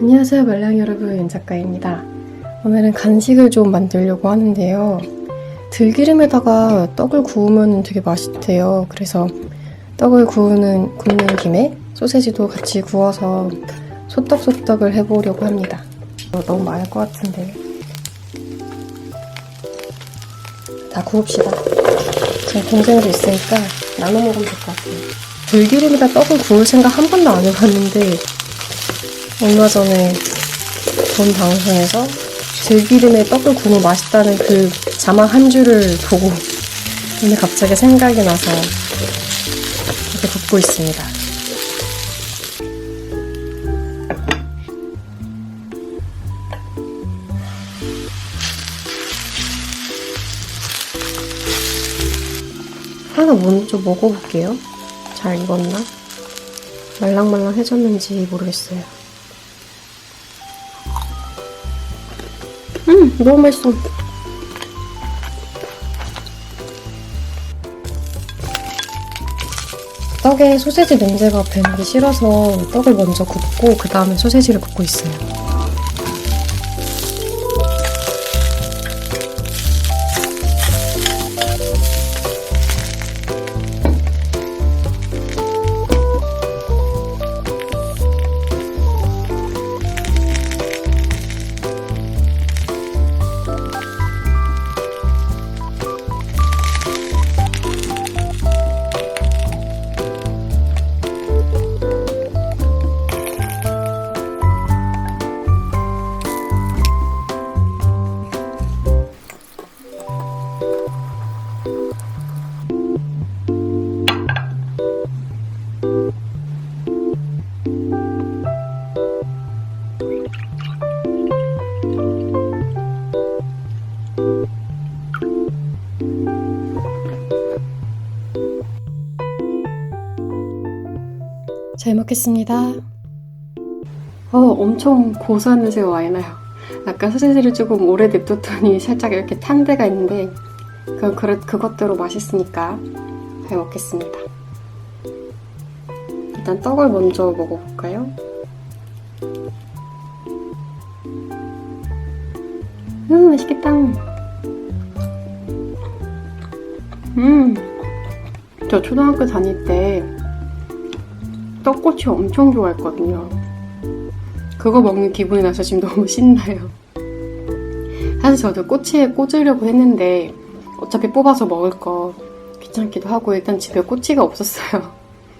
안녕하세요 말량 여러분 윤 작가입니다. 오늘은 간식을 좀 만들려고 하는데요. 들기름에다가 떡을 구우면 되게 맛있대요. 그래서 떡을 구우는 굽는 김에 소세지도 같이 구워서 소떡소떡을 해보려고 합니다. 어, 너무 많을 것 같은데 다 구웁시다. 지금 동생도 있으니까 나눠 먹으면 될 것 같아요. 들기름에다 떡을 구울 생각 한 번도 안 해봤는데 얼마 전에 본 방송에서 들기름에 떡을 구우면 맛있다는 그 자막 한 줄을 보고 오늘 갑자기 생각이 나서 이렇게 굽고 있습니다. 하나 먼저 먹어볼게요. 잘 익었나? 말랑말랑해졌는지 모르겠어요. 음, 너무 맛있어. 떡에 소세지 냄새가 배는 싫어서 떡을 먼저 굽고 그 다음에 소세지를 굽고 있어요. 먹겠습니다. 어, 엄청 고소한 냄새가 많이 나요. 아까 소세지를 조금 오래 냅뒀더니 살짝 이렇게 탄 데가 있는데 그, 그, 그것대로 맛있으니까 잘 먹겠습니다. 일단 떡을 먼저 먹어볼까요? 음, 맛있겠다. 음, 저 초등학교 다닐 때 떡꼬치 엄청 좋아했거든요. 그거 먹는 기분이 나서 지금 너무 신나요. 사실 저도 꼬치에 꽂으려고 했는데 어차피 뽑아서 먹을 거 귀찮기도 하고 일단 집에 꼬치가 없었어요.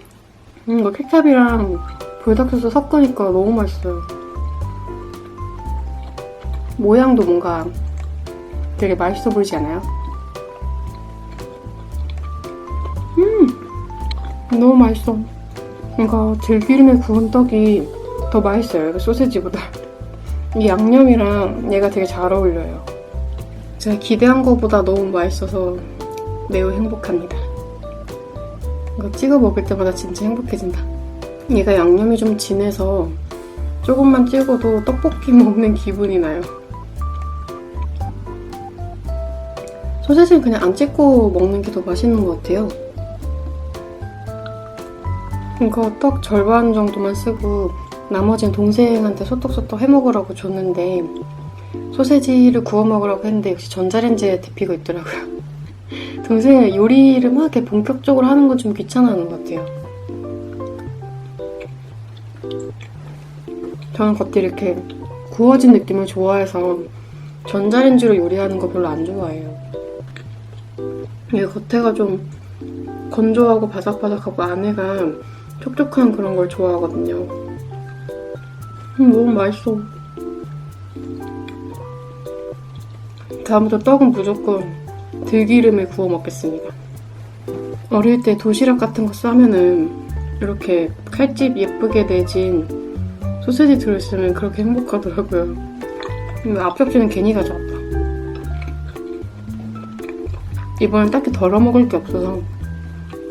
음, 이거 케찹이랑 불닭소스 섞으니까 너무 맛있어요. 모양도 뭔가 되게 맛있어 보이지 않아요? 음! 너무 맛있어. 이거 들기름에 구운 떡이 더 맛있어요. 이거 소세지보다. 이 양념이랑 얘가 되게 잘 어울려요. 제가 기대한 것보다 너무 맛있어서 매우 행복합니다. 이거 찍어 먹을 때마다 진짜 행복해진다. 얘가 양념이 좀 진해서 조금만 찍어도 떡볶이 먹는 기분이 나요. 소세지는 그냥 안 찍고 먹는 게 더 맛있는 것 같아요. 이거 떡 절반 정도만 쓰고 나머지는 동생한테 소떡소떡 해먹으라고 줬는데 소세지를 구워 먹으라고 했는데 역시 전자레인지에 데피고 있더라고요. 동생은 요리를 막 이렇게 본격적으로 하는 건 좀 귀찮아하는 것 같아요. 저는 겉이 이렇게 구워진 느낌을 좋아해서 전자레인지로 요리하는 거 별로 안 좋아해요. 이게 겉에가 좀 건조하고 바삭바삭하고 안에가 촉촉한 그런 걸 좋아하거든요. 음, 너무 맛있어. 다음부터 떡은 무조건 들기름에 구워 먹겠습니다. 어릴 때 도시락 같은 거 싸면은 이렇게 칼집 예쁘게 내진 소세지 들어있으면 그렇게 행복하더라고요. 앞접시는 괜히 가져왔다. 이번엔 딱히 덜어 먹을 게 없어서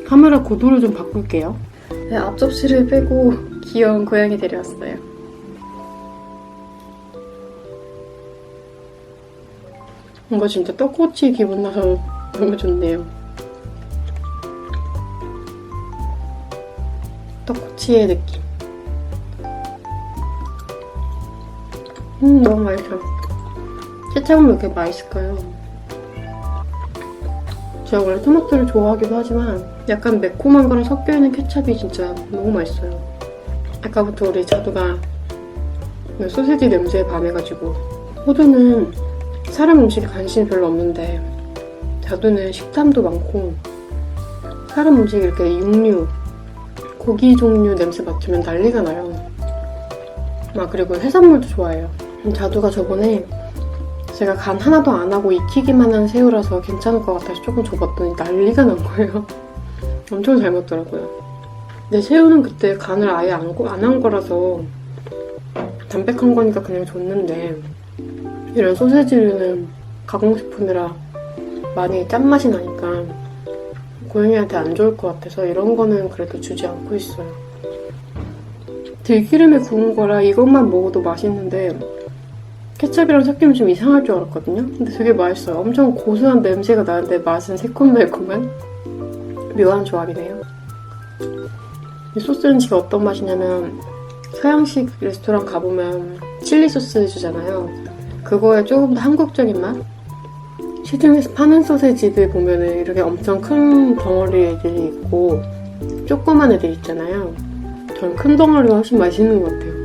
카메라 고도를 좀 바꿀게요. 네, 앞접시를 빼고 귀여운 고양이 데려왔어요. 뭔가 진짜 떡꼬치 기분 나서 너무 좋네요. 참치의 느낌. 음, 너무 맛있어. 케찹은 왜 이렇게 맛있을까요? 제가 원래 토마토를 좋아하기도 하지만 약간 매콤한 거랑 섞여있는 케찹이 진짜 너무 맛있어요. 아까부터 우리 자두가 소세지 냄새에 반해가지고 호두는 사람 음식에 관심이 별로 없는데 자두는 식탐도 많고 사람 음식 이렇게 육류, 고기 종류 냄새 맡으면 난리가 나요. 막 그리고 해산물도 좋아해요. 자두가 저번에 제가 간 하나도 안 하고 익히기만 한 새우라서 괜찮을 것 같아서 조금 줘봤더니 난리가 난 거예요. 엄청 잘 먹더라고요. 근데 새우는 그때 간을 아예 안 한 거라서 담백한 거니까 그냥 줬는데 이런 소세지는 가공식품이라 많이 짠맛이 나니까 고양이한테 안 좋을 것 같아서 이런 거는 그래도 주지 않고 있어요. 들기름에 구운 거라 이것만 먹어도 맛있는데 케첩이랑 섞이면 좀 이상할 줄 알았거든요. 근데 되게 맛있어요. 엄청 고소한 냄새가 나는데 맛은 새콤달콤한 묘한 조합이네요. 이 소스는 지금 어떤 맛이냐면 서양식 레스토랑 가보면 칠리 소스 주잖아요. 그거에 조금 더 한국적인 맛? 시중에서 파는 소세지들 보면은 이렇게 엄청 큰 덩어리 애들이 있고 조그만 애들 있잖아요. 전 큰 덩어리가 훨씬 맛있는 것 같아요.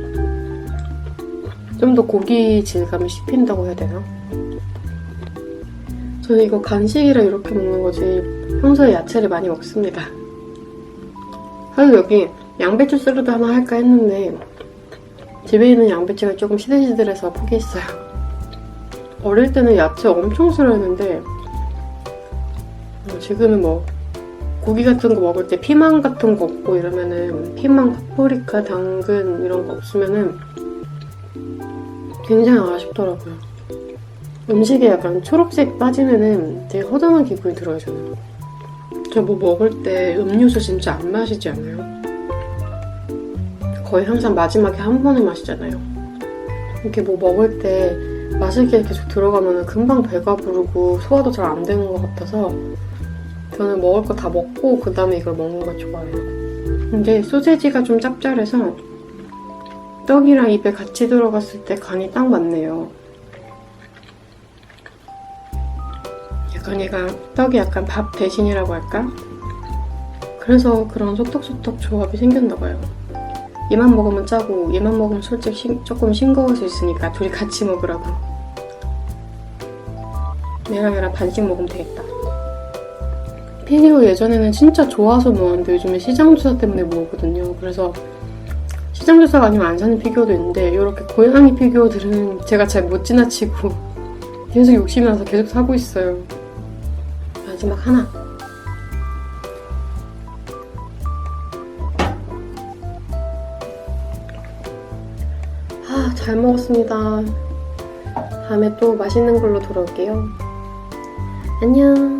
좀 더 고기 질감이 씹힌다고 해야 되나? 저는 이거 간식이라 이렇게 먹는 거지 평소에 야채를 많이 먹습니다. 사실 여기 양배추 샐러드 하나 할까 했는데 집에 있는 양배추가 조금 시들시들해서 포기했어요. 어릴 때는 야채 엄청 싫어했는데 어, 지금은 뭐 고기 같은 거 먹을 때 피망 같은 거 없고 이러면은 피망, 파프리카, 당근 이런 거 없으면은 굉장히 아쉽더라고요. 음식에 약간 초록색 빠지면은 되게 허전한 기분이 들어요, 저는. 저 뭐 먹을 때 음료수 진짜 안 마시지 않아요? 거의 항상 마지막에 한 번에 마시잖아요. 이렇게 뭐 먹을 때 마실 게 계속 들어가면 금방 배가 부르고 소화도 잘 안 되는 것 같아서 저는 먹을 거 다 먹고 그 다음에 이걸 먹는 걸 좋아해요. 근데 소세지가 좀 짭짤해서 떡이랑 입에 같이 들어갔을 때 간이 딱 맞네요. 약간 얘가 떡이 약간 밥 대신이라고 할까? 그래서 그런 소떡소떡 조합이 생겼나봐요. 얘만 먹으면 짜고 얘만 먹으면 솔직히 싱- 조금 싱거울 수 있으니까 둘이 같이 먹으라고. 얘랑 얘랑 반씩 먹으면 되겠다. 피규어 예전에는 진짜 좋아서 모았는데 요즘에 시장 조사 때문에 모으거든요. 그래서 시장조사가 아니면 안 사는 피규어도 있는데 이렇게 고양이 피규어들은 제가 잘 못 지나치고 계속 욕심이 나서 계속 사고 있어요. 마지막 하나. 아, 잘 먹었습니다. 다음에 또 맛있는 걸로 돌아올게요. 안녕.